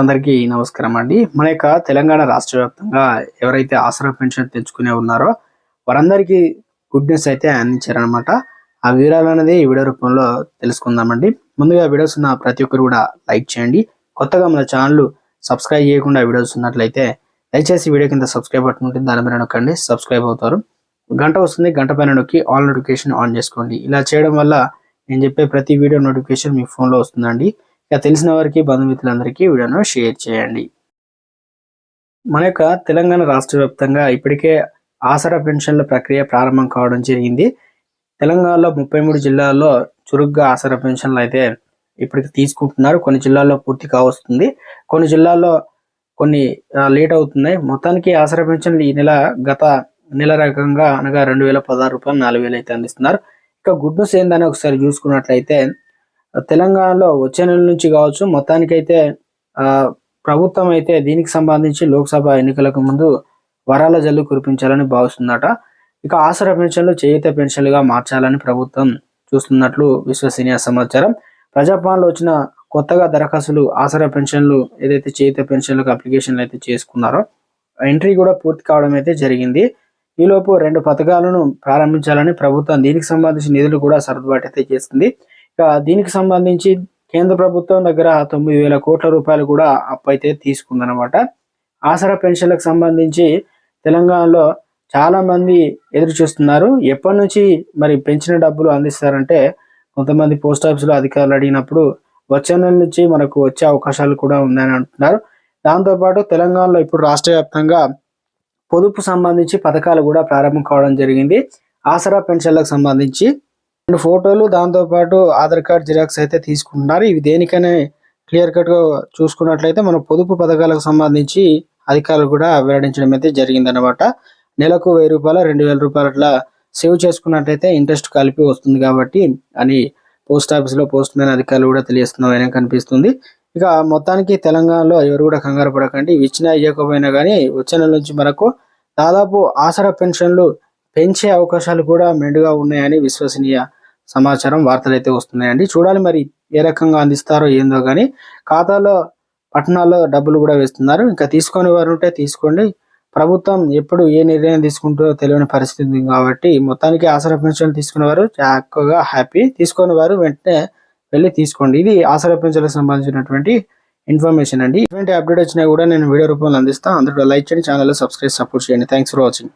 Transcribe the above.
అందరికీ నమస్కారం అండి. మన యొక్క తెలంగాణ రాష్ట్ర వ్యాప్తంగా ఎవరైతే ఆసరా పెన్షన్ తెచ్చుకునే ఉన్నారో వారందరికీ గుడ్ న్యూస్ అయితే అందించారనమాట ఆ వివరాలు అనేది ఈ వీడియో రూపంలో తెలుసుకుందామండి. ముందుగా వీడియోస్ ఉన్న ప్రతి ఒక్కరు కూడా లైక్ చేయండి. కొత్తగా మన ఛానల్ సబ్స్క్రైబ్ చేయకుండా వీడియోస్ ఉన్నట్లయితే దయచేసి వీడియో కింద సబ్స్క్రైబ్ బటన్ ఉంటుంది దాని మీద నొక్కండి. సబ్స్క్రైబ్ అవుతారు. గంట వస్తుంది. గంట పైన నొక్కి ఆల్ నోటిఫికేషన్ ఆన్ చేసుకోండి. ఇలా చేయడం వల్ల నేను చెప్పే ప్రతి వీడియో నోటిఫికేషన్ మీ ఫోన్లో వస్తుందండి. ఇక తెలిసిన వారికి బంధుమిత్రులందరికీ వీడియోను షేర్ చేయండి. మన యొక్క తెలంగాణ రాష్ట్ర వ్యాప్తంగా ఇప్పటికే ఆసరా పెన్షన్ల ప్రక్రియ ప్రారంభం కావడం జరిగింది. తెలంగాణలో ముప్పై మూడు జిల్లాల్లో చురుగ్గా ఆసరా పెన్షన్లు అయితే ఇప్పటికి తీసుకుంటున్నారు. కొన్ని జిల్లాల్లో పూర్తి కావస్తుంది. కొన్ని జిల్లాల్లో కొన్ని లేట్ అవుతున్నాయి. మొత్తానికి ఆసరా పెన్షన్లు ఈ నెల గత నెల రకంగా అనగా రెండు వేల పదహారు రూపాయలు నాలుగు వేలు అయితే అందిస్తున్నారు. ఇక గుడ్ న్యూస్ ఏందని ఒకసారి చూసుకున్నట్లయితే తెలంగాణలో వచ్చే నెల నుంచి కావచ్చు మొత్తానికైతే ఆ ప్రభుత్వం అయితే దీనికి సంబంధించి లోక్సభ ఎన్నికలకు ముందు వరాల జల్లు కురిపించాలని భావిస్తుందట. ఇక ఆసరా పెన్షన్లు చేయుత పెన్షన్లుగా మార్చాలని ప్రభుత్వం చూస్తున్నట్లు విశ్వసనీయ సమాచారం. ప్రజాపాలనలో వచ్చిన కొత్తగా దరఖాస్తులు ఆసరా పెన్షన్లు ఏదైతే చేయుత పెన్షన్లకు అప్లికేషన్లు అయితే చేసుకున్నారో ఎంట్రీ కూడా పూర్తి కావడం అయితే జరిగింది. ఈలోపు రెండు పథకాలను ప్రారంభించాలని ప్రభుత్వం దీనికి సంబంధించిన నిధులు కూడా సర్దుబాటు అయితే చేస్తుంది దీనికి సంబంధించి కేంద్ర ప్రభుత్వం దగ్గర తొమ్మిది వేల కోట్ల రూపాయలు కూడా అప్పు అయితే తీసుకుందనమాట ఆసరా పెన్షన్లకు సంబంధించి తెలంగాణలో చాలామంది ఎదురు చూస్తున్నారు. ఎప్పటి నుంచి మరి పెంచిన డబ్బులు అందిస్తారంటే కొంతమంది పోస్ట్ ఆఫీసులో అధికారులు అడిగినప్పుడు వచ్చే నెల నుంచి మనకు వచ్చే అవకాశాలు కూడా ఉన్నాయని అంటున్నారు. దాంతోపాటు తెలంగాణలో ఇప్పుడు రాష్ట్ర వ్యాప్తంగా పొదుపు సంబంధించి పథకాలు కూడా ప్రారంభం కావడం జరిగింది. ఆసరా పెన్షన్లకు సంబంధించి రెండు ఫోటోలు దాంతోపాటు ఆధార్ కార్డ్ జిరాక్స్ అయితే తీసుకుంటున్నారు. ఇవి దేనికనే క్లియర్ కట్గా చూసుకున్నట్లయితే మన పొదుపు పథకాలకు సంబంధించి అధికారులు కూడా వెల్లడించడం అయితే జరిగిందనమాట నెలకు వెయ్యి రూపాయల రెండు వేల రూపాయల అట్లా సేవ్ చేసుకున్నట్లయితే ఇంట్రెస్ట్ కలిపి వస్తుంది కాబట్టి అని పోస్ట్ ఆఫీస్లో పోస్ట్ మ్యాన్ అధికారులు కూడా తెలియస్తున్నామని కనిపిస్తుంది. ఇక మొత్తానికి తెలంగాణలో ఎవరు కూడా కంగారు పడకండి. ఇచ్చినా ఇవ్వకపోయినా కానీ వచ్చే నెల నుంచి మనకు దాదాపు ఆసరా పెన్షన్లు పెంచే అవకాశాలు కూడా మెండుగా ఉన్నాయని విశ్వసనీయ సమాచారం వార్తలు అయితే వస్తున్నాయండి. చూడాలి మరి ఏ రకంగా అందిస్తారో ఏందో కానీ ఖాతాలో పట్టణాల్లో డబ్బులు కూడా వేస్తున్నారు. ఇంకా తీసుకొని వారు ఉంటే తీసుకోండి. ప్రభుత్వం ఎప్పుడు ఏ నిర్ణయం తీసుకుంటుందో తెలియని పరిస్థితి ఉంది కాబట్టి మొత్తానికి ఆసరా పెన్షన్లు తీసుకునే వారు చక్కగా హ్యాపీ. తీసుకొని వారు వెంటనే వెళ్ళి తీసుకోండి. ఇది ఆసరా పెన్షన్లకు సంబంధించినటువంటి ఇన్ఫర్మేషన్ అండి. ఇటువంటి అప్డేట్ వచ్చినా కూడా నేను వీడియో రూపంలో అందిస్తాను అందులో లైక్ చేయండి ఛానల్లో సబ్స్క్రైబ్ సపోర్ట్ చేయండి. Thanks for watching